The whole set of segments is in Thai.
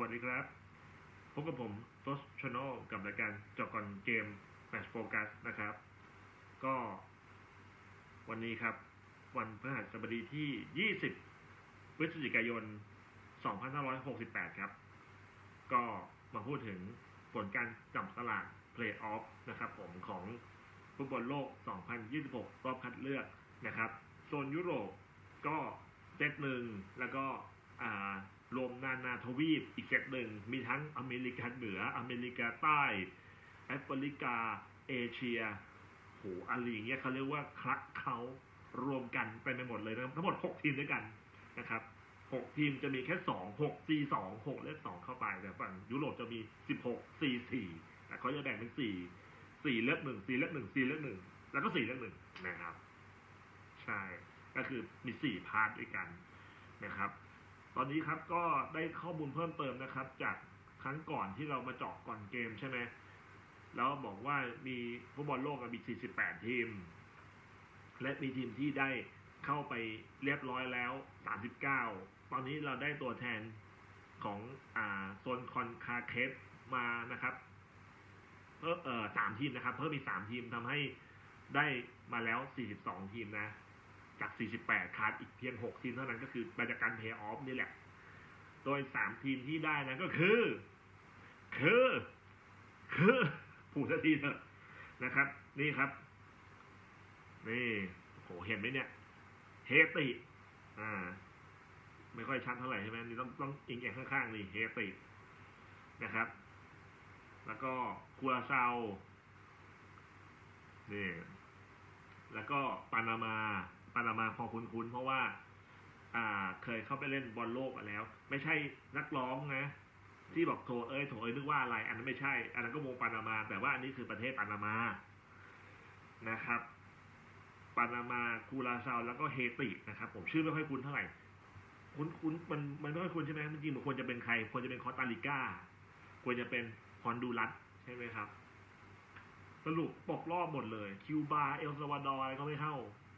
วัสดีครับ พบกับผมโตสชโนกับรายการจาะก่อนเกมแมชโฟกัสนะครับ ก็ วันนี้ครับ วันพฤหัสบดีที่ 20 พฤศจิกายน 2568 ครับ ก็มาพูดถึงผลการจับสลากเพลย์ออฟนะครับผมของฟุตบอลโลก 2026 รอบคัดเลือกนะครับ โซนยุโรปก็เซตหนึ่งแล้วก็อ่า รวมนานาทวีปอีกเซตหนึ่ง มีทั้งอเมริกาเหนืออเมริกาใต้แอฟริกา เอเชียโหอะไรอย่างเงี้ยเขาเรียกว่าคลักเขารวมกันไปในหมดเลยนะทั้งหมด 6 ทีมด้วยกันนะครับ 6 ทีมจะมีแค่ 2 6 4 2 6 และ 2 เข้าไปแต่ฝั่งยุโรปจะมี 16 4 4แต่เขาจะแบ่งเป็น 4 4 เลือก1 4เลือก1 4เลือก1แล้วก็ 4 เลือก1นะครับ ใช่ก็คือมี 4 พาร์ทด้วยกันนะครับ ตอนนี้ครับก็ได้ข้อมูลเพิ่มเติมนะครับ จากครั้งก่อนที่เรามาเจาะก่อนเกมใช่ไหมแล้วบอกว่ามีฟุตบอลโลกมี 48 ทีม และมีทีมที่ได้เข้าไปเรียบร้อยแล้ว 39 ตอนนี้เราได้ตัวแทนของอ่าโซนคอนคาเคฟมานะครับเพิ่มเอ่อสามทีมนะครับ เพิ่มอีกสามทีมทำให้ได้มาแล้ว 42 ทีมนะ จาก 48 ขาดอีกเพียง 6 ทีมเท่านั้นก็คือมาจากการเพย์ออฟนี่แหละ โดย 3 ทีมที่ได้นะก็คือ คือ คือผูกสักทีเถอะนะครับ นี่ครับ นี่โหเห็นไหมเนี่ย เฮติ อ่า ไม่ค่อยชัดเท่าไหร่ใช่ไหมนี่ต้องต้องอิงแองข้างๆนี่เฮตินะครับ แล้วก็คัวราซานี่แล้วก็ปานามา ปานามาพอคุ้นๆเพราะว่า อ่า เคยเข้าไปเล่นบอลโลกมาแล้ว ไม่ใช่นักร้องนะ ที่บอกโถเอ้ยโถเอ้ยนึกว่าอะไร อันนั้นไม่ใช่ อันนั้นก็วงปานามา แต่ว่าอันนี้คือประเทศปานามานะครับปานามาคูราซาวแล้วก็เฮตินะครับ ผมชื่อไม่ค่อยคุ้นเท่าไหร่คุ้นคุ้นมันมันไม่ค่อยคุ้นใช่ไหมจริงๆมันควรจะเป็นใคร ควรจะเป็นคอสตาริกาควรจะเป็นฮอนดูรัสใช่ไหมครับ สรุปตกรอบหมดเลย คิวบาเอลซาวาดอร์อะไรก็ไม่เข้า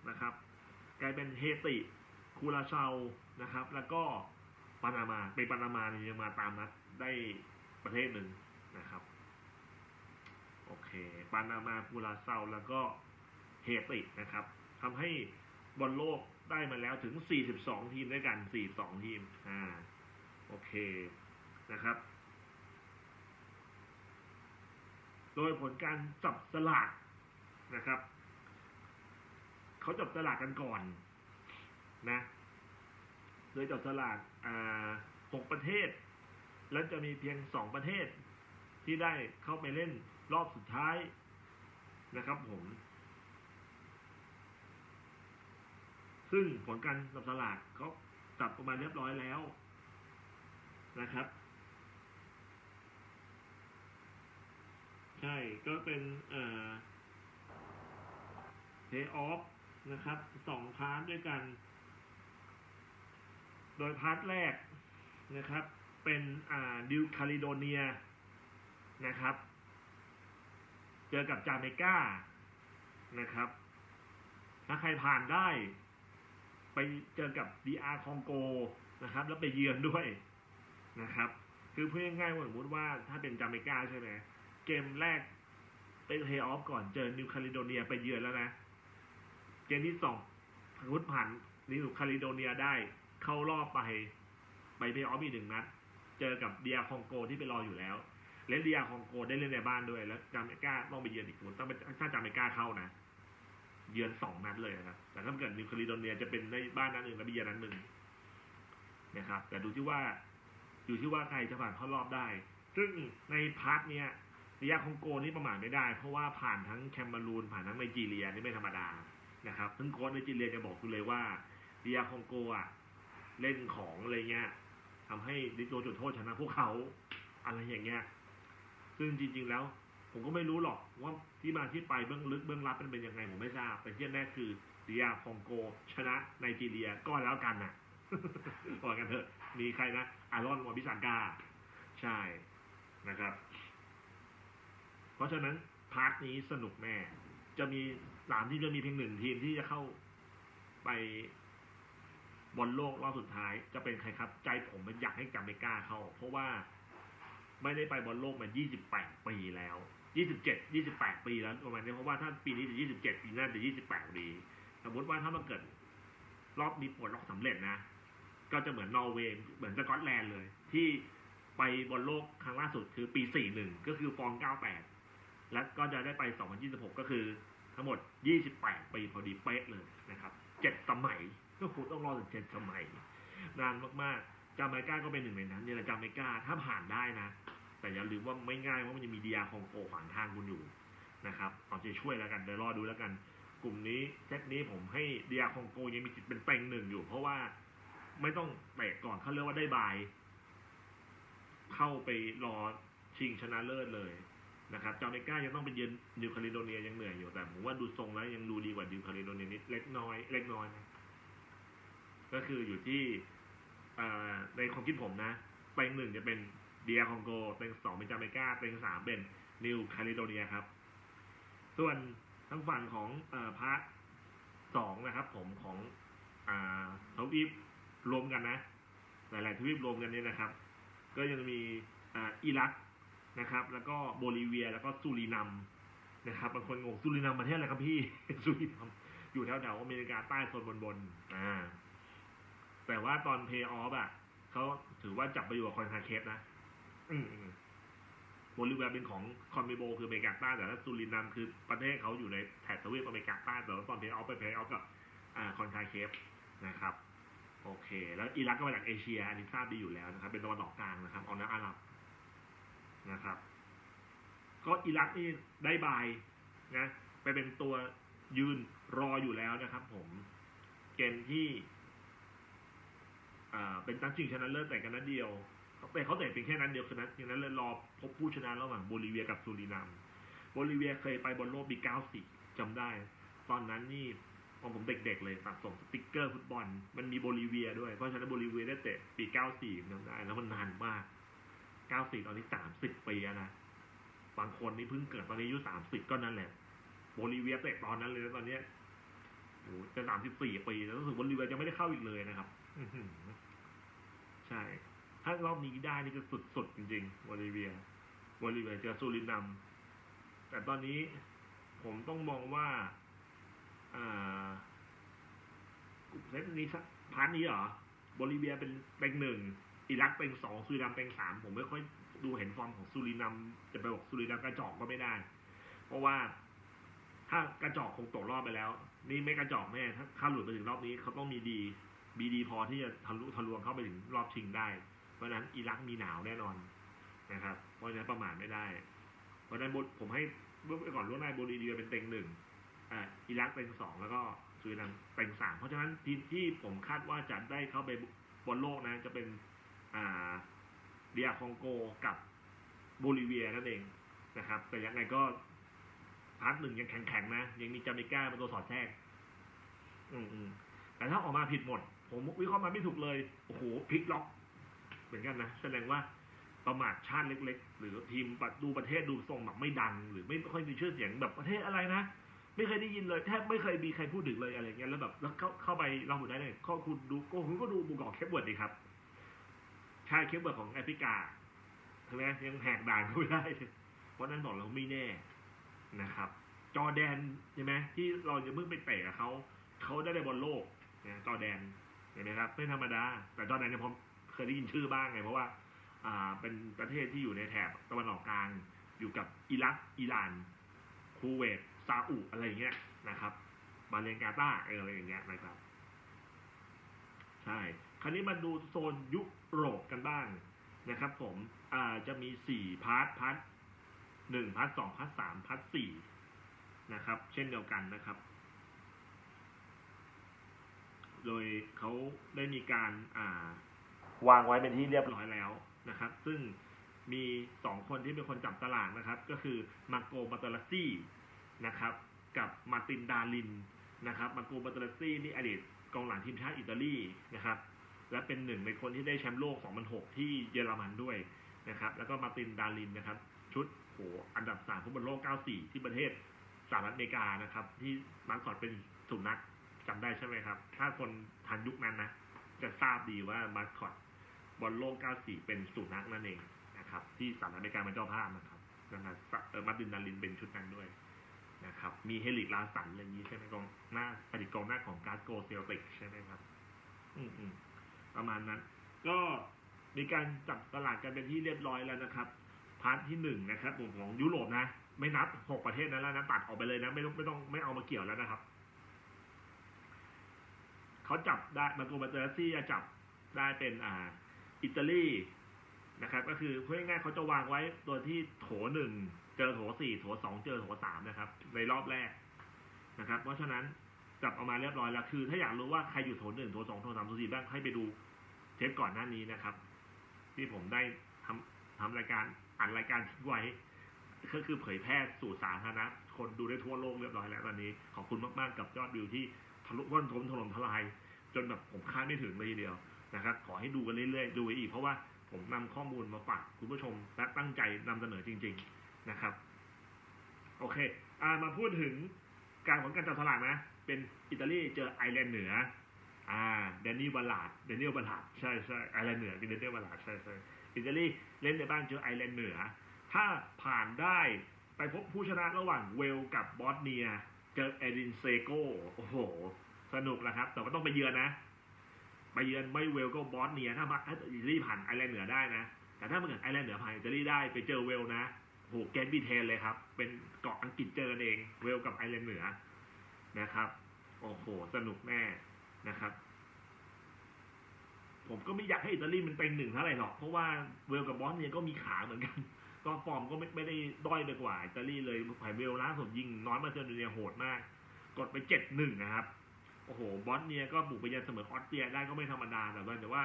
นะครับ กลายเป็นเฮติคูราซานะครับ แล้วก็ปานามาเป็นปานามาเนี่ยยังมาตามนัดได้ประเทศหนึ่งนะครับ โอเคปานามาคูราซาแล้วก็เฮตินะครับทำให้บอลโลกได้มาแล้วถึง 42 ทีมด้วยกัน 42 ทีม อ่า โอเค นะครับ โดยผลการจับสลากนะครับ เขาจับสลากกันก่อนนะโดยจับสลากหกประเทศ แล้วจะมีเพียงสองประเทศที่ได้เข้าไปเล่นรอบสุดท้ายนะครับผม ซึ่งผลการจับสลากเขาจับประมาณเรียบร้อยแล้วนะครับ ใช่ก็เป็นเอ่อ pay off นะครับสองพาร์ทด้วยกัน โดยพาร์ทแรกนะครับ เป็นอ่าดิวคาลิโดเนียนะครับ เจอกับจาเมกานะครับ ถ้าใครผ่านได้ ไปเจอกับดีอาร์คองโกนะครับ แล้วไปเยือนด้วยนะครับ คือเพื่อง่ายๆว่าสมมติว่าถ้าเป็นจาเมกาใช่ไหมเกมแรกเป็นเพย์ออฟก่อนเจอนิวคาลิโดเนียไปเยือนแล้วนะ เกมที่สองรุดผ่านนิวคาลิโดเนียได้เข้ารอบไปไปเพย์ออฟอีกหนึ่งนัด เจอกับเดียคองโกที่ไปรออยู่แล้วเล่นเดียคองโกได้เล่นในบ้านด้วย แล้วจาเมกาต้องไปเยือนอีกคนต้องไปถ้าจาเมกาเข้านะเยือนสองนัดเลยนะครับแต่ถ้าเกิดนิวคาลิโดเนียจะเป็นในบ้านนัดหนึ่งแล้วไปเยือนนัดหนึ่งนะครับ แต่ดูที่ว่าอยู่ที่ว่าใครจะผ่านเข้ารอบได้ ซึ่งในพาร์ทเนี้ยเดียคองโกนี่ประมาทไม่ได้ เพราะว่าผ่านทั้งแคมเบรูนผ่านทั้งไนจีเรียนี่ไม่ธรรมดา นะครับซึ่งโค้ชไนจีเรียจะบอกคุณเลยว่าเดียคองโกอะเล่นของอะไรเงี้ยทำให้ดิโจจุดโทษชนะพวกเขาอะไรอย่างเงี้ย ซึ่งจริง ๆ แล้ว ผมก็ไม่รู้หรอกว่าที่มาที่ไปเบื้องลึกเบื้องลับเป็นเป็นยังไงผมไม่ทราบแต่ที่แน่คือเดียคองโก ชนะไนจีเรียก็แล้วกันน่ะก่อนกันเถอะ มีใครนะ อารอนวอบิสังกา ใช่นะครับ เพราะฉะนั้นพาร์ทนี้สนุกแน่ จะมี สามทีมจะมีเพียงหนึ่งทีมที่จะเข้าไปบอลโลกรอบสุดท้ายจะเป็นใครครับ ใจผมมันอยากให้จาเมกาเข้า เพราะว่าไม่ได้ไปบอลโลกมา 28 ปีแล้ว 27 28 ปีแล้วประมาณนี้เพราะว่าถ้าปีนี้จะ 27 ปีหน้าจะ 28ปีสมมติว่าถ้ามันเกิด รอบนี้ปลดล็อกสำเร็จนะ ก็จะเหมือนนอร์เวย์เหมือนสกอตแลนด์เลย ที่ไปบอลโลกครั้งล่าสุดคือปี 41 ก็คือฟอง 98 แล้วก็จะได้ไป 2026 ก็คือ ทั้งหมด 28 ปีพอดีเป๊ะเลยนะครับ7สมัยก็คงต้องรอถึง7สมัย นานมากๆจาเมกาก็เป็นหนึ่งในนั้นเนี่ยแหละจาเมกาถ้าผ่านได้นะ แต่อย่าลืมว่าไม่ง่ายเพราะมันจะมีดีอาคองโกขวางทางคุณอยู่นะครับเอาใจช่วยแล้วกันเดี๋ยวรอดูแล้วกัน กลุ่มนี้เซตนี้ผมให้ดีอาคองโกยังมีจิตเป็นเต็งหนึ่งอยู่ เพราะว่าไม่ต้องเตะก่อนเขาเรียกว่าได้บาย เข้าไปรอชิงชนะเลิศเลย นะครับจาเมก้ายังต้องไปเยือนนิวคาลิโดเนียยังเหนื่อยอยู่แต่ผมว่าดูทรงแล้วยังดูดีกว่านิวคาลิโดเนียนิดเล็กน้อยเล็กน้อยนะก็คืออยู่ที่อในความคิดผมนะเต็งหนึ่งจะเป็นเดียคองโกเต็งสองเป็นจาเมกาเต็งสามเป็นนิวคาลิโดเนียครับ ส่วนทางฝั่งของอพร์ทสองนะครับ ผมของอทวีปรวมกันนะ หลาย ๆ ทวีปรวมกันเนี่ยนะครับ ก็ยังมีออิรัก นะครับ แล้วก็โบลิเวียแล้วก็ซูรินัมนะครับบางคนงงซูรินัมประเทศอะไรครับพี่ซูรินัมอยู่แถวๆอเมริกาใต้โซนบนๆอ่า แต่ว่าตอนเพย์ออฟอะเขาถือว่าจับไปอยู่กับคอนคาเคฟนะอืมอืมโบลิเวียเป็นของคอนเมโบคืออเมริกาใต้แต่ถ้าซูรินัมคือประเทศเขาอยู่ในแถบทวีปอเมริกาใต้แต่ว่าตอนเพย์ออฟไปเพย์ออฟกับอ่าคอนคาเคฟนะครับ โอเค แล้วอิรักก็มาจากเอเชียอันนี้ทราบดีอยู่แล้วนะครับ เป็นตะวันออกกลางนะครับเอาน้ำอาหรับ นะครับ ก็อิรักนี่ได้บายนะ ไปเป็นตัวยืนรออยู่แล้วนะครับ ผมเกมที่เป็นตั้งชิงชนะเลิศแต่กันนัดเดียวแต่เขาแต่เป็นแค่นั้นเดียวคือนั้นอย่างนั้นเลยรอพบผู้ชนะระหว่างโบลิเวียกับซูรินัมโบลิเวียเคยไปบอลโลกปี94จำได้ ตอนนั้นนี่ตอนผมเด็กๆเลยสะสมสติ๊กเกอร์ฟุตบอล มันมีโบลิเวียด้วย เพราะฉะนั้นโบลิเวียได้เตะปี 94จำได้ แล้วมันนานมาก 94ตอนนี้30ปีแล้วนะบางคนนี่เพิ่งเกิดตอนนี้อายุ30ก็นั่นแหละโบลิเวียเตะตอนนั้นเลยนะตอนเนี้ยโอ้โหจะ34ปีแล้วรู้สึกโบลิเวียจะไม่ได้เข้าอีกเลยนะครับอื้อหือใช่ ถ้ารอบนี้ได้นี่ก็สุดๆจริงๆโบลิเวียโบลิเวียเจอซูรินัมแต่ตอนนี้ผมต้องมองว่าอ่าเซตนี้สักพาร์ทนี้เหรอโบลิเวียเป็นเป็นหนึ่ง อิรักเป็นสองซูรินัมเป็นสามผมไม่ค่อยดูเห็นฟอร์มของซูรินัมจะไปบอกซูรินัมกระจอกก็ไม่ได้ เพราะว่าถ้ากระจอกคงตกรอบไปแล้ว นี่ไม่กระจอกแน่ถ้าข้าหลุดไปถึงรอบนี้เขาต้องมีดีบีดีพอที่จะทะลุทะลวงเข้าไปถึงรอบชิงได้ เพราะฉะนั้นอิรักมีหนาวแน่นอนนะครับ เพราะฉะนั้นประมาทไม่ได้ เพราะฉะนั้นผมให้เบื้อก่อนล่วงหน้าโบลิเวียเป็นเต็งหนึ่งอ่าอิรักเป็นสองแล้วก็ซูรินัมเป็นสามเพราะฉะนั้นทีมที่ผมคาดว่าจะได้เข้าไปบอลโลกนะจะเป็น อ่าเดียคองโกกับโบลิเวียนั่นเองนะครับ แต่ยังไงก็พาร์ทหนึ่งยังแข็งๆนะ ยังมีจาเมกาเป็นตัวสอดแทรกอืมแต่ถ้าออกมาผิดหมด ผมวิเคราะห์มาไม่ถูกเลย โอ้โหพลิกล็อก เหมือนกันนะ แสดงว่าประมาทชาติเล็ก ๆ หรือทีมดูประเทศดูทรงแบบไม่ดัง หรือไม่ค่อยมีชื่อเสียงแบบประเทศอะไรนะไม่เคยได้ยินเลยแทบไม่เคยมีใครพูดถึงเลยอะไรเงี้ยแล้วแบบแล้วเข้าเข้าไปเราหมดได้เลยข้อคุณดูก็คุณก็ดูบูกอกเคปเวิร์ดดีครับ ใช่เคปเวิร์ของแอฟริกาใช่ไหมยังแหกด่านเขาไม่ได้ เพราะนั้นบอกเราไม่แน่นะครับ จอแดนใช่ไหมที่เราจะเพิ่งไปเตะกับเขาเขาได้ในบอลโลกนะจอแดนเห็นไหมครับไม่ธรรมดา แต่จอแดนเนี่ยผมเคยได้ยินชื่อบ้างไงเพราะว่า อ่าเป็นประเทศที่อยู่ในแถบตะวันออกกลางอยู่กับอิรักอิหร่านคูเวตซาอุอะไรอย่างเงี้ยนะครับบาเลนกาตาอะไรอย่างเงี้ยนะครับ ใช่ คราวนี้มาดูโซนยุ โรปกันบ้างนะครับ ผมอ่าจะมีสี่พาร์ทพาร์ทหนึ่งพาร์ทสองพาร์ทสามพาร์ทสี่นะครับ เช่นเดียวกันนะครับ โดยเขาได้มีการอ่าวางไว้เป็นที่เรียบร้อยแล้วนะครับ ซึ่งมีสองคนที่เป็นคนจับตลาดนะครับ ก็คือมาโกมาตาลาซี่นะครับ กับมาตินดาลินนะครับมาโกมาตาลาซี่นี่อดีตกองหลังทีมชาติอิตาลีนะครับ และเป็นหนึ่งในคนที่ได้แชมป์โลก 2006 ที่เยอรมันด้วยนะครับ แล้วก็มาตินดาลินนะครับ ชุดโหอันดับ3ฟุตบอลโลก 94 ที่ประเทศสหรัฐอเมริกานะครับ ที่มาสคอตเป็นสุนัขจำได้ใช่ไหมครับ ถ้าคนทันยุคนั้นนะ จะทราบดีว่ามาสคอตบอลโลก 94 เป็นสุนัขนั่นเองนะครับ ที่สหรัฐอเมริกาเป็นเจ้าภาพนะครับนะครับมาตินนาลินเป็นชุดนั้นด้วยนะครับ มีเฮลิกลาสันอะไรอย่างนี้ใช่ไหมกองหน้าอดีตกองหน้าของการ์ดโกเซลติกใช่ไหมครับ อืมอืม ประมาณนั้น ก็มีการจับตลาดกันเป็นที่เรียบร้อยแล้วนะครับ พาร์ทที่หนึ่งนะครับผมของยุโรปนะ ไม่นับหกประเทศนั้นแล้วนะตัดออกไปเลยนะ ไม่ต้องไม่ต้องไม่เอามาเกี่ยวแล้วนะครับเขาจับได้มาโกมาเตอร์ซี่จะจับได้เป็นอ่าอิตาลีนะครับ ก็คือพูดง่ายๆเขาจะวางไว้ตัวที่โถหนึ่งเจอโถสี่โถสองเจอโถสามนะครับ ในรอบแรกนะครับ เพราะฉะนั้นจับออกมาเรียบร้อยแล้วคือ ถ้าอยากรู้ว่าใครอยู่โถหนึ่งโถสองโถสามโถสี่บ้างให้ไปดู เทปก่อนหน้านี้นะครับ ที่ผมได้ทำทำรายการอ่านรายการทิ้งไว้ก็คือเผยแพร่สู่สาธารณะคนดูได้ทั่วโลกเรียบร้อยแล้วตอนนี้ ขอบคุณมากๆกับยอดวิวที่ทะลุว่อนทมถล่มทลาย จนแบบผมคาดไม่ถึงเลยทีเดียวนะครับ ขอให้ดูกันเรื่อยๆ ดูอีก เพราะว่าผมนำข้อมูลมาฝากคุณผู้ชมและตั้งใจนำเสนอจริง ๆนะครับ โอเคอามาพูดถึงการของการจับสลากนะ เป็นอิตาลีเจอไอร์แลนด์เหนือ อ่าเดนนี่บัลลาดเดนนี่บัลลาดใช่ใช่ไอร์แลนด์เหนือเป็นเดนนี่บัลลาดใช่ใช่อิตาลีเล่นในบ้านเจอไอร์แลนด์เหนือ ถ้าผ่านได้ไปพบผู้ชนะระหว่างเวลกับบอสเนีย เจอเอดินเซโกโอ้โห สนุกนะครับ แต่ว่าต้องไปเยือนนะ ไปเยือนไม่เวลก็บอสเนียถ้ามาถ้าอิตาลีผ่านไอร์แลนด์เหนือได้นะ แต่ถ้าเมื่อไอร์แลนด์เหนือผ่านอิตาลีได้ไปเจอเวลนะโหแกนบีเทนเลยครับ เป็นเกาะอังกฤษเจอกันเอง เวลกับไอร์แลนด์เหนือนะครับ โอ้โห สนุกแน่ นะครับ ผมก็ไม่อยากให้อิตาลีมันเป็นหนึ่งเท่าไหร่หรอก เพราะว่าเวลกับบอสเนียก็มีขาเหมือนกัน ก็ฟอร์มก็ไม่ไม่ได้ด้อยไปกว่าอิตาลีเลยผ่ายเวลล่าสุดยิงน้อยมาเซโดเนียโหดมาก กดไปเจ็ดหนึ่งนะครับ โอ้โห บอสเนียก็บุกไปยันเสมอออสเตรียได้ก็ไม่ธรรมดาแต่ว่าแต่ว่า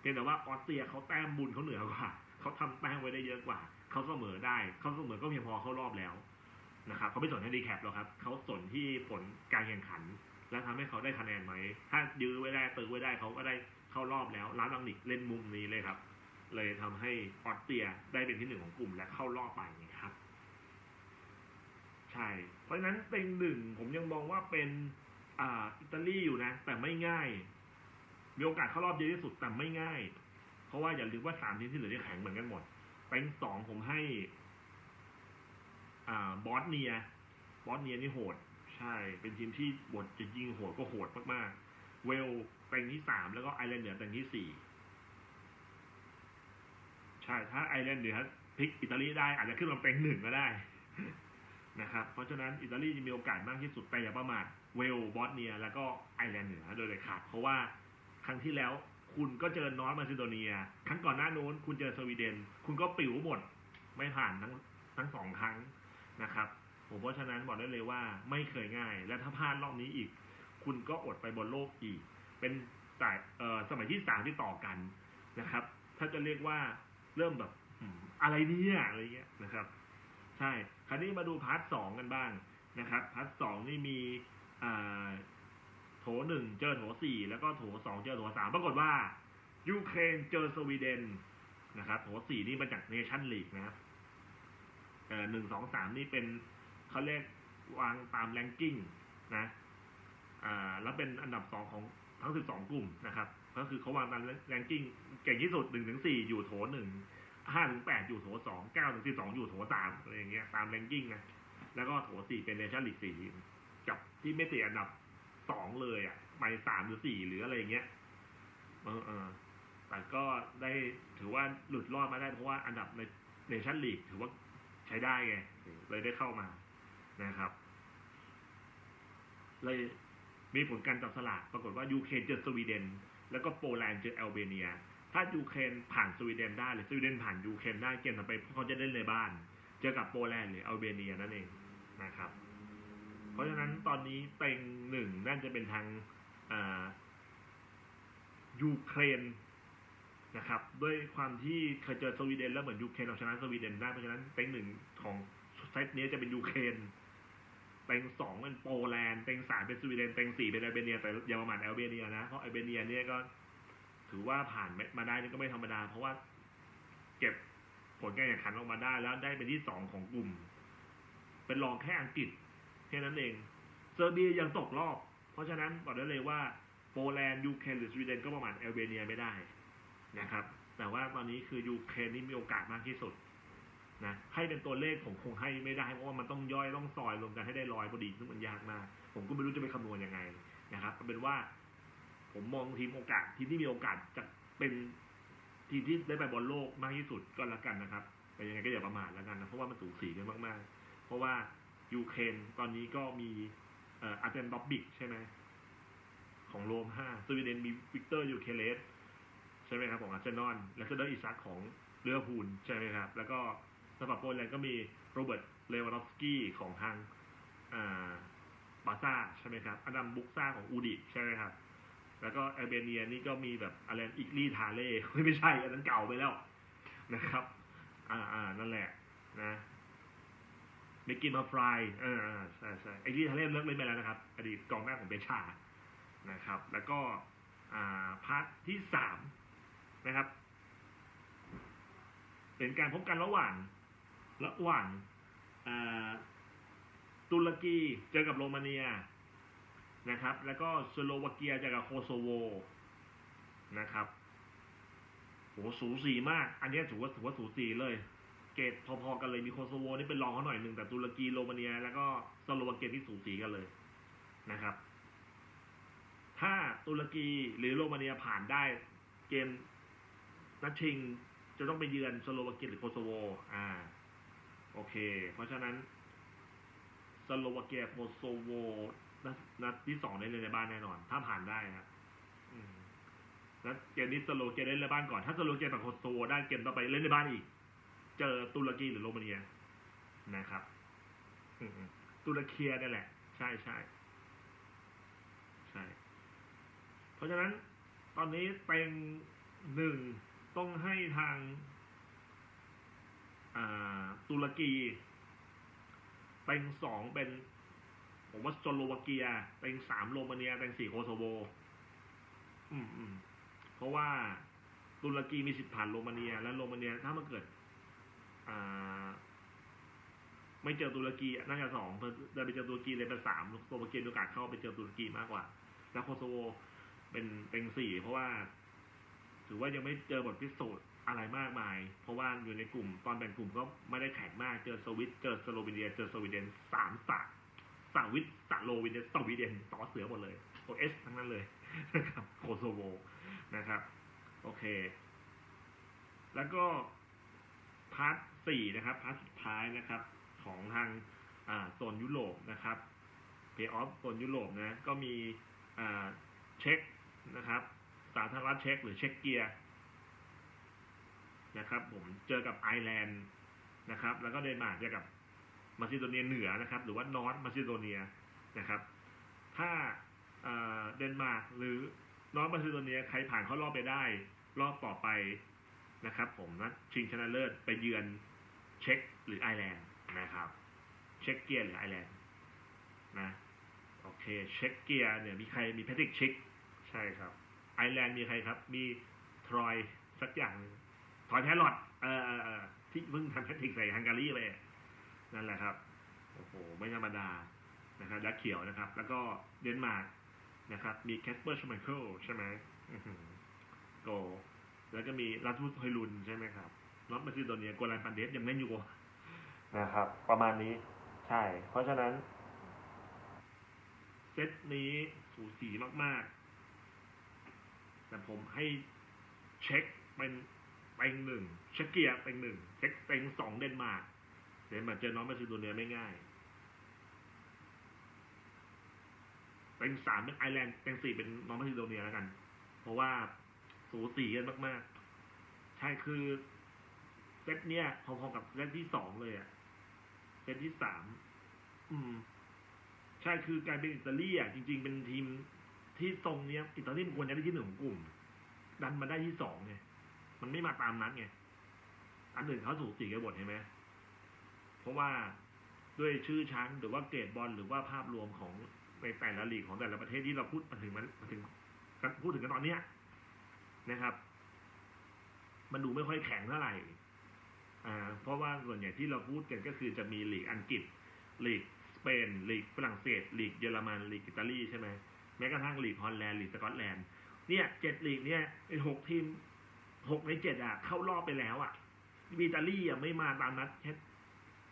เพียงแต่ว่าออสเตรียเขาแต้มบุญเขาเหนือกว่าเขาทำแต้มไว้ได้เยอะกว่า เขาเสมอได้ เขาเสมอก็เพียงพอเข้ารอบแล้วนะครับเขาไม่สนแฮนดิแคปหรอกครับ เขาสนที่ผลการแข่งขัน และทำให้เขาได้คะแนนไหม ถ้ายื้อไว้ได้ตือไว้ได้เขาก็ได้เข้ารอบแล้วร้านบังนิกเล่นมุมนี้เลยครับ เลยทำให้ออสเตรียได้เป็นที่หนึ่งของกลุ่มและเข้ารอบไปนะครับ ใช่ เพราะฉะนั้นเต็งหนึ่งผมยังมองว่าเป็นอ่าอิตาลีอยู่นะ แต่ไม่ง่าย มีโอกาสเข้ารอบเยอะที่สุดแต่ไม่ง่าย เพราะว่าอย่าลืมว่าสามทีมที่เหลือที่แข็งเหมือนกันหมดเต็งสองผมให้ อ่าบอสเนีย บอสเนียนี่โหด ใช่ เป็นทีมที่บทจะยิงโหดก็โหดมากๆ เวลเต็งที่สามแล้วก็ไอร์แลนด์เหนือเต็งที่สี่ใช่ ถ้าไอร์แลนด์เหนือพลิกอิตาลีได้อาจจะขึ้นมาเป็นหนึ่งก็ได้นะครับ เพราะฉะนั้นอิตาลีจะมีโอกาสมากที่สุดแต่อย่าประมาทเวลบอสเนีย แล้วก็ไอร์แลนด์เหนือโดยเด็ดขาดเพราะว่าครั้งที่แล้วคุณก็เจอนอร์มาซิโดเนีย ครั้งก่อนหน้านู้นคุณเจอสวีเดน คุณก็ปิ๋วหมด ไม่ผ่านทั้งทั้งสองครั้งนะครับ ผมเพราะฉะนั้นบอกได้เลยว่าไม่เคยง่าย และถ้าพลาดรอบนี้อีก คุณก็อดไปบนโลกอีก เป็นแต่เออสมัยที่สามที่ต่อกันนะครับ ถ้าจะเรียกว่าเริ่มแบบอะไรเนี่ยอะไรเงี้ยนะครับ ใช่คราวนี้มาดูพาร์ทสองกันบ้างนะครับพาร์ทสองนี่มีโถหนึ่งเจอโถสี่แล้วก็โถสองเจอโถสามปรากฏว่ายูเครนเจอสวีเดนนะครับโถสี่นี่มาจากเนชั่นลีกนะครับเอ่อหนึ่งสองสามนี่เป็น เขาเรียกวางตามแรงกิ้งนะอ่าแล้วเป็นอันดับสองของทั้งสิบสองกลุ่มนะครับ ก็คือเขาวางตามแรงกิ้งเก่งที่สุดหนึ่งถึงสี่อยู่โถหนึ่งห้าถึงแปดอยู่โถสองเก้าถึงสิบสองอยู่โถสามอะไรอย่างเงี้ยตามแรงกิ้งนะแล้วก็โถสี่เป็นเนชั่นลีกสี่กับที่ไม่ติดอันดับสองเลยอะไปสามหรือสี่หรืออะไรอย่างเงี้ยเออเออแต่ก็ได้ถือว่าหลุดรอดมาได้เพราะว่าอันดับในเนชั่นลีกถือว่าใช้ได้ไงเลยได้เข้ามา นะครับ เลยมีผลการจับสลากปรากฏว่ายูเครนเจอสวีเดน แล้วก็โปแลนด์เจอแอลเบเนีย ถ้ายูเครนผ่านสวีเดนได้หรือสวีเดนผ่านยูเครนได้เกมต่อไปเขาจะเล่นในบ้าน เจอกับโปแลนด์หรืออัลเบเนียนั่นเองนะครับ เพราะฉะนั้นตอนนี้เต็งหนึ่งน่าจะเป็นทางยูเครนนะครับ ด้วยความที่เคยเจอสวีเดนแล้วเหมือนยูเครนเอาชนะสวีเดนได้เพราะฉะนั้นเต็งหนึ่งของเซตนี้จะเป็นยูเครน เต็งสองเป็นโปแลนด์เต็งสามเป็นสวีเดนเต็งสี่เป็นอัลเบเนียแต่อย่าประมาทอัลเบเนียนะเพราะอัลเบเนียเนี่ยก็ถือว่าผ่านมาได้นี่ก็ไม่ธรรมดา เพราะว่าเก็บผลการแข่งขันออกมาได้ แล้วได้เป็นที่สองของกลุ่ม เป็นรองแค่อังกฤษแค่นั้นเองเซอร์เบียยังตกรอบ เพราะฉะนั้นบอกได้เลยว่าโปแลนด์ยูเครนหรือสวีเดนก็ประมาณเอลเบเนียไม่ได้นะครับ แต่ว่าตอนนี้คือยูเครนนี่มีโอกาสมากที่สุด นะให้เป็นตัวเลขผมคงให้ไม่ได้เพราะว่ามันต้องย่อยต้องซอยรวมกันให้ได้ร้อยพอดีซึ่งมันยากมาก ผมก็ไม่รู้จะไปคำนวณยังไงนะครับเป็นว่า ผมมองทีมโอกาสทีมที่มีโอกาสจะเป็นทีมที่ได้ไปบอลโลกมากที่สุดก็แล้วกันนะครับ แต่ยังไงก็อย่าประมาทแล้วกันนะเพราะว่ามันสูสีกันมากๆ เพราะว่ายูเครนตอนนี้ก็มีเอ่ออาร์เจนบ็อบบิกใช่ไหมของโรมห้าสวีเดนมีวิกเตอร์ยูเคเลสใช่ไหมครับของอาร์เซนอลและเซเดอร์อิซักของเรือพูลใช่ไหมครับ แล้วก็ สำหรับโปแลนด์ก็มีโรเบิร์ตเลวานอฟสกี้ของทางอ่าบาซ่าใช่ไหมครับอดัมบุกซ่าของอูดิใช่ไหมครับ แล้วก็แอลเบเนียนี่ก็มีแบบอะไรอิกลีทาเล่ไม่ใช่ อันนั้นเก่าไปแล้วนะครับ อ่าอ่านั่นแหละนะเมกินมาฟรายเอออ่าใช่ใช่ไอ้ที่ทาเล่เลิกเล่นไปแล้วนะครับ อดีตกองหน้าของเบชานะครับ แล้วก็อ่าพาร์ทที่สามนะครับ เป็นการพบกันระหว่าง ระหว่างตุรกีเจอกับโรมาเนียนะครับ แล้วก็สโลวาเกียเจอกับโคโซโวนะครับโหสูสีมาก อันนี้ถือว่าถือว่าสูสีเลย เกรดพอๆกันเลย มีโคโซโวนี่เป็นรองเขาหน่อยหนึ่งแต่ตุรกีโรมาเนีย แล้วก็สโลวาเกียที่สูสีกันเลยนะครับ ถ้าตุรกีหรือโรมาเนียผ่านได้เกมนัดชิงจะต้องไปเยือนสโลวาเกียหรือโคโซโว อ่า โอเค เพราะฉะนั้นสโลวาเกียโคโซโวนัดนัดที่สองได้เล่นในบ้านแน่นอน ถ้าผ่านได้นะอืมแล้วเกมนี้สโลวาเกียเล่นในบ้านก่อน ถ้าสโลวาเกียกับโคโซโวได้เกมต่อไปเล่นในบ้านอีก เจอตุรกีหรือโรมาเนียนะครับตุรเคีนี่แหละ ใช่ใช่ใช่ เพราะฉะนั้นตอนนี้เป็นหนึ่งต้องให้ทาง ตุรกีเป็นสองเป็น ผมว่าสโลวาเกียเป็นสามโรมาเนียเป็นสี่โคโซโวอืมอืมเพราะว่าตุรกีมีสิทธิ์ผ่านโรมาเนีย และโรมาเนียถ้ามันเกิด อ่า ไม่เจอตุรกีน่าจะสองเดินไปเจอตุรกีเลยเป็นสามโรมาเกียมีโอกาสเข้าไปเจอตุรกีมากกว่า แล้วโคโซโวเป็นเป็นสี่เพราะว่า ถือว่ายังไม่เจอบทพิสูจน์ อะไรมากมาย เพราะว่าอยู่ในกลุ่มตอนแบ่งกลุ่มก็ไม่ได้แข็งมากเจอสวิตเจอสโลวีเนียเจอสวีเดนสามสะสาวิตสโลวีเนียสวีเดนต่อเสือหมดเลยโอเอสทั้งนั้นเลยนะครับโคโซโวนะครับ โอเค แล้วก็พาร์ทสี่นะครับพาร์ทสุดท้ายนะครับ ของทางโซนยุโรปนะครับเพย์ออฟโซนยุโรปนะก็มีอ่าเช็คนะครับสาธารณรัฐเช็กหรือเช็กเกีย นะครับ ผมเจอกับไอร์แลนด์นะครับ แล้วก็เดนมาร์กเจอกับมาซิโดเนียเหนือนะครับ หรือว่านอร์ทมาซิโดเนียนะครับ ถ้าเดนมาร์กหรือนอร์ทมาซิโดเนียใครผ่านเข้ารอบไปได้ รอบต่อไปนะครับ ผมนะชิงชนะเลิศไปเยือนเช็กหรือไอร์แลนด์นะครับ เช็กเกียหรือไอร์แลนด์นะโอเคเช็กเกียเนี่ยมีใครมีแพทริกเช็กใช่ครับ ไอร์แลนด์มีใครครับ มีทรอยสักอย่างนึง ทรอยแทลอดเออเอที่เพิ่งทำแพทริกใส่ฮังการีไปนั่นแหละครับโอ้โหไม่ธรรมดานะครับและเขียวนะครับ แล้วก็เดนมาร์กนะครับ มีแคสเปอร์ชมาเคิลใช่ไหมโกแล้วก็มีรัทุสไฮลุนใช่ไหมครับนอตมาซิโดเนียโกลันปันเดสยังเล่นอยู่นะครับ ประมาณนี้ใช่ เพราะฉะนั้น เซตนี้สูสีมาก ๆ แต่ผมให้เช็คเป็น เต็งหนึ่งเชเกียเต็งหนึ่งเช็คเต็งสองเดนมาร์กเดนมาร์กเจอน้องมาซิโดเนียไม่ง่ายเต็งสามเป็นไอร์แลนด์เต็งสี่เป็นน้องมาซิโดเนียแล้วกัน เพราะว่าสูสีกันมากๆ ใช่คือเซตเนี้ยพอๆกับเซตที่สองเลยอะเซตที่สามอืม ใช่คือการเป็นอิตาลีอะจริง ๆ เป็นทีมที่ตรงเนี้ยอิตาลีมันควรจะได้ที่หนึ่งของกลุ่ม ดันมาได้ที่สองไง มันไม่มาตามนั้นไง อันหนึ่งเขาสูสีกันหมดเห็นไหมเพราะว่าด้วยชื่อชั้นหรือว่าเกรดบอลหรือว่าภาพรวมของในแต่ละลีกของแต่ละประเทศที่เราพูดมาถึงมันมาถึงพูดถึงกันตอนเนี้ยนะครับ มันดูไม่ค่อยแข็งเท่าไหร่ อ่า เพราะว่าส่วนใหญ่ที่เราพูดกันก็คือจะมีลีกอังกฤษลีกสเปนลีกฝรั่งเศสลีกเยอรมันลีกอิตาลีใช่ไหมแม้กระทั่งลีกฮอลแลนด์ลีกสกอตแลนด์เนี่ยเจ็ดลีกเนี่ยไอ้หกทีม หกในเจ็ดอะ เข้ารอบไปแล้วอะอิตาลีอะไม่มาตามนัดแค่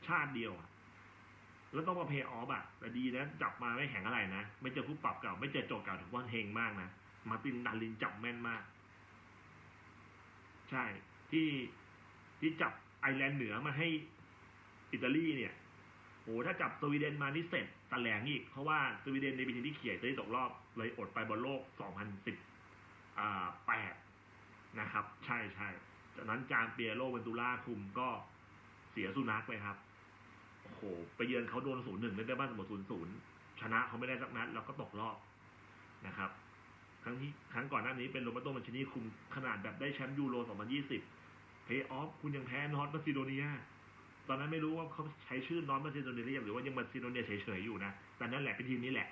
ชาติเดียวอะแล้วต้องมาเพย์ออฟอะแต่ดีนะ จับมาไม่แข็งอะไรนะ ไม่เจอคู่ปรับเก่า ไม่เจอโจทย์เก่าถือว่าเฮงมากนะ มาตินดาลินจับแม่นมาก ใช่ ที่ที่จับไอแลนด์เหนือมาให้อิตาลีเนี่ยโอ้ถ้าจับสวีเดนมานี่เสร็จตะแหลงอีก เพราะว่าสวีเดนในปีที่เขียจะได้ตกรอบเลยอดไปบอลโลก 2010อ่าแปด นะครับ ใช่ใช่จากนั้นจานเปียโรเวนตูล่าคุมก็เสียสุนัขไปครับโอ้โหไปเยือนเขาโดนศูนย์หนึ่งเล่นได้บ้านเสมอศูนย์ศูนย์ชนะเขาไม่ได้สักนัดแล้วก็ตกรอบนะครับ ครั้งที่ครั้งก่อนหน้านี้เป็นโรเบโตมันชินีคุมขนาดแบบได้แชมป์ยูโร 2020เพย์ออฟคุณยังแพ้นอร์ทมาซิโดเนียตอนนั้นไม่รู้ว่าเขาใช้ชื่อนอร์ทมาซิโดเนียหรือยังหรือว่ายังมาซิโดเนียเฉยๆอยู่นะแต่นั่นแหละเป็นทีมนี้แหละ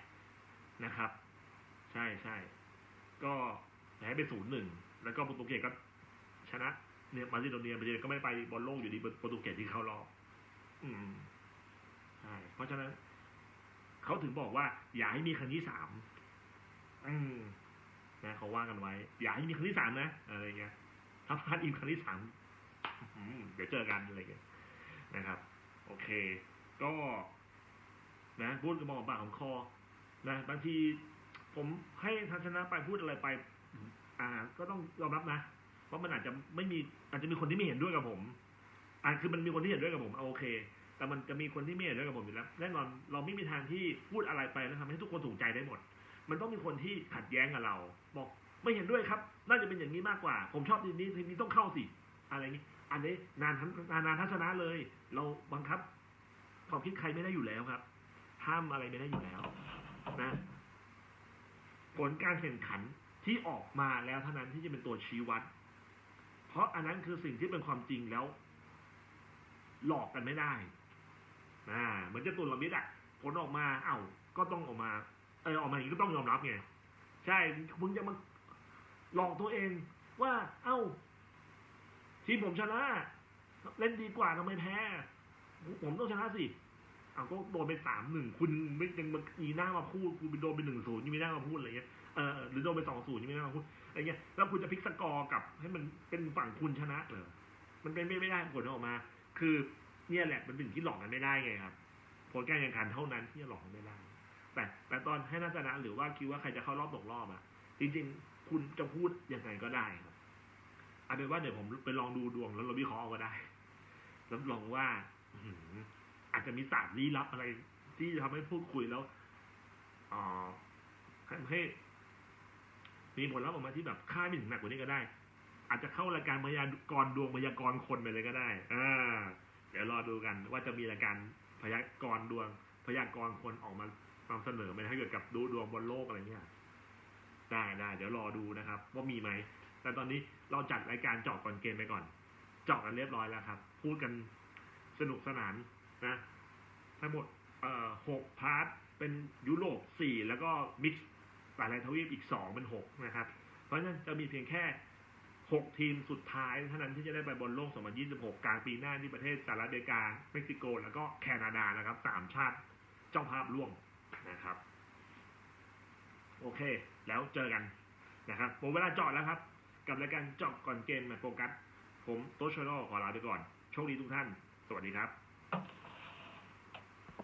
นะครับ ใช่ใช่ก็แพ้ไปศูนย์หนึ่ง แล้วก็โปรตุเกสก็ชนะเนี่ยมาซิโดเนียไปเลยก็ไม่ไปบอลโลกอยู่ดีโปรตุเกสที่เข้ารอบอืมใช่เพราะฉะนั้นเขาถึงบอกว่า อย่าให้มีครั้งที่สามอืมนะเขาว่ากันไว้ อย่าให้มีครั้งที่สามนะอะไรเงี้ยถ้าพลาดอีกครั้งที่สามอืมเดี๋ยวเจอกันอะไรเงี้ยนะครับ โอเค ก็ นะพูดกับมองปากของคอนะบางทีผมให้ทัศนะไปพูดอะไรไป อ่า ก็ต้องยอมรับนะเพราะมันอาจจะไม่มีอาจจะมีคนที่ไม่เห็นด้วยกับผมอ่าคือมันมีคนที่เห็นด้วยกับผมเอาโอเค แต่มันจะมีคนที่ไม่เห็นด้วยกับผมอยู่แล้วแน่นอนเราไม่มีทางที่พูดอะไรไปแล้วทำให้ทุกคนถูกใจได้หมด มันต้องมีคนที่ขัดแย้งกับเรา บอกไม่เห็นด้วยครับ น่าจะเป็นอย่างนี้มากกว่า ผมชอบทีมนี้ทีมนี้ต้องเข้าสิอะไรนี้ อันนี้นานทันนานนานทัศนะเลย เราบังคับความคิดใครไม่ได้อยู่แล้วครับห้ามอะไรไม่ได้อยู่แล้วนะผลการแข่งขัน ที่ออกมาแล้วเท่านั้นที่จะเป็นตัวชี้วัด เพราะอันนั้นคือสิ่งที่เป็นความจริงแล้ว หลอกกันไม่ได้นะเหมือนเจะตุนละมิดอะผลออกมาเอ้าก็ต้องออกมา เออออกมาอย่างนี้ก็ต้องยอมรับไงใช่มึงจะมาหลอกตัวเองว่าเอ้า ทีมผมชนะ เล่นดีกว่าทำไมแพ้ ผมต้องชนะสิ เอาก็โดนไปสามหนึ่งคุณไม่ยังมีหน้ามาพูดคุณไปโดนไปหนึ่งศูนย์ยังมีหน้ามาพูดอะไรเงี้ยเออหรือโดนไปสองศูนย์ยังมีหน้ามาพูดอะไรเงี้ยแล้วคุณจะพลิกสกอร์กับให้มันเป็นฝั่งคุณชนะเหรอมันเป็นไม่ได้ผลออกมา คือเนี่ยแหละมันเป็นที่หลอกกันไม่ได้ไงครับผลการแข่งขันเท่านั้นที่จะหลอกกันไม่ได้ แต่แต่ตอนให้นักชนะหรือว่าคิดว่าใครจะเข้ารอบตกรอบอะ จริง ๆ คุณจะพูดยังไงก็ได้ครับเอาเป็นว่าเดี๋ยวผมไปลองดูดวงแล้วเราวิเคราะห์เอาก็ได้รับรองว่า อาจจะมีศาสตร์ลี้ลับอะไร ที่จะทำให้พูดคุยแล้วอ่าทำให้มีผลลัพธ์ออกมาที่แบบค่าไม่ถึงหนักกว่านี้ก็ได้ อาจจะเข้ารายการพยากรดวงพยากรคนไปเลยก็ได้ อ่า เดี๋ยวรอดูกัน ว่าจะมีรายการพยากรดวง พยากรคนออกมานำเสนอไหมถ้าเกี่ยวกับดูดวงบนโลกอะไรเงี้ยได้ได้เดี๋ยวรอดูนะครับ ว่ามีไหมแต่ตอนนี้เราจัดรายการเจาะก่อนเกมไปก่อน เจาะกันเรียบร้อยแล้วครับ พูดกันสนุกสนาน นะทั้งหมดเอ่อหกพาร์ทเป็นยุโรปสี่แล้วก็มิกซ์หลายๆทวีปอีกสองเป็นหกนะครับ เพราะฉะนั้นจะมีเพียงแค่หกทีมสุดท้ายเท่านั้นที่จะได้ไปบอลโลก 2026 กลางปีหน้าที่ประเทศสหรัฐอเมริกา เม็กซิโก แล้วก็แคนาดานะครับสามชาติเจ้าภาพร่วมนะครับ โอเค แล้วเจอกันนะครับผมเวลาเจอดแล้วครับ กับรายการเจาะก่อนเกมมาโฟกัส ผมโตชโนขอลาไปก่อน โชคดีทุกท่าน สวัสดีครับ